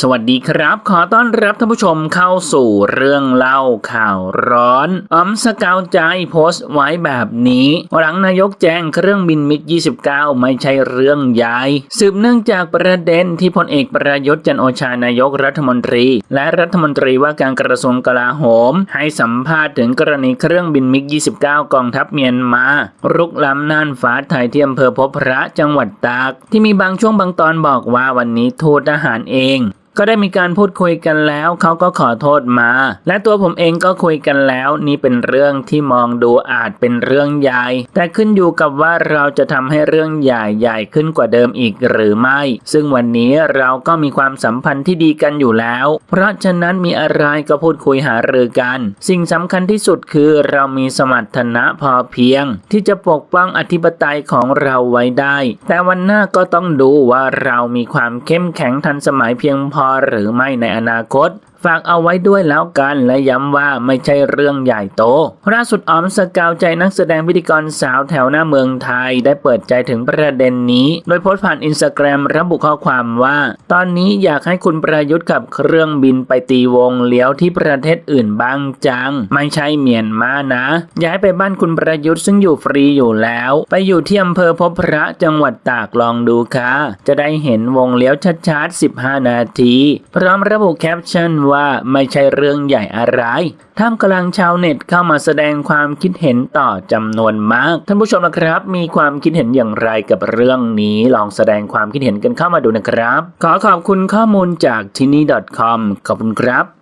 สวัสดีครับ ขอต้อนรับท่านผู้ชมเข้าสู่เรื่องเล่าข่าวร้อนอมสกาวใจโพสต์ไว้แบบนี้ หลังนายกแจ้งเครื่องบินมิก 29 ไม่ใช่เรื่องใหญ่สืบเนื่องจากประเด็นที่พลเอกประยุทธ์จันโอชานายกรัฐมนตรี และรัฐมนตรีว่าการกระทรวงกลาโหม ให้สัมภาษณ์ถึงกรณีเครื่องบินมิก 29 กองทัพเมียนมารุกล้ำน่านฟ้าไทยที่อำเภอพบพระจังหวัดตาก ที่มีบางช่วงบางตอนบอกว่าวันนี้ทูตทหารเอง ก็ได้มีการพูดคุยกันแล้วเขาก็ขอโทษมา และตัวผมเองก็คุยกันแล้ว นี่เป็นเรื่องที่มองดูอาจเป็นเรื่องใหญ่ แต่ขึ้นอยู่กับว่าเราจะทำให้เรื่องใหญ่ใหญ่ขึ้นกว่าเดิมอีกหรือไม่ ซึ่งวันนี้เราก็มีความสัมพันธ์ที่ดีกันอยู่แล้ว เพราะฉะนั้นมีอะไรก็พูดคุยหารือกัน สิ่งสำคัญที่สุดคือเรามีสมรรถนะพอเพียง ที่จะปกป้องอธิปไตยของเราไว้ได้ แต่วันหน้าก็ต้องดูว่าเรามีความเข้มแข็งทันสมัยเพียงพอหรือไม่ในอนาคต ฝากเอาไว้ด้วยแล้วกัน และย้ำว่าไม่ใช่เรื่องใหญ่โตล่าสุดออมสกาวใจนักแสดงพิธีกรสาวแถวหน้าเมืองไทย ได้เปิดใจถึงประเด็นนี้ โดยโพสต์ผ่านอินสตาแกรมระบุข้อความว่า ตอนนี้อยากให้คุณประยุทธ์ขับเครื่องบินไปตีวงเลี้ยวที่ประเทศอื่นบ้างจัง ไม่ใช่เมียนมานะ ย้ายไปบ้านคุณประยุทธ์ซึ่งอยู่ฟรีอยู่แล้ว ไปอยู่ที่อำเภอพบพระจังหวัดตากลองดูค่ะ จะได้เห็นวงเลี้ยวชัดๆ 15 นาที พร้อมระบุแคปชั่นว่าว่าไม่ใช่เรื่องใหญ่อะไร ท่ามกลางชาวเน็ตเข้ามาแสดงความคิดเห็นต่อจำนวนมาก ท่านผู้ชมนะครับ มีความคิดเห็นอย่างไรกับเรื่องนี้ลองแสดงความคิดเห็นกันเข้ามาดูนะครับ ขอขอบคุณข้อมูลจากที่นี่ .com ขอบคุณครับ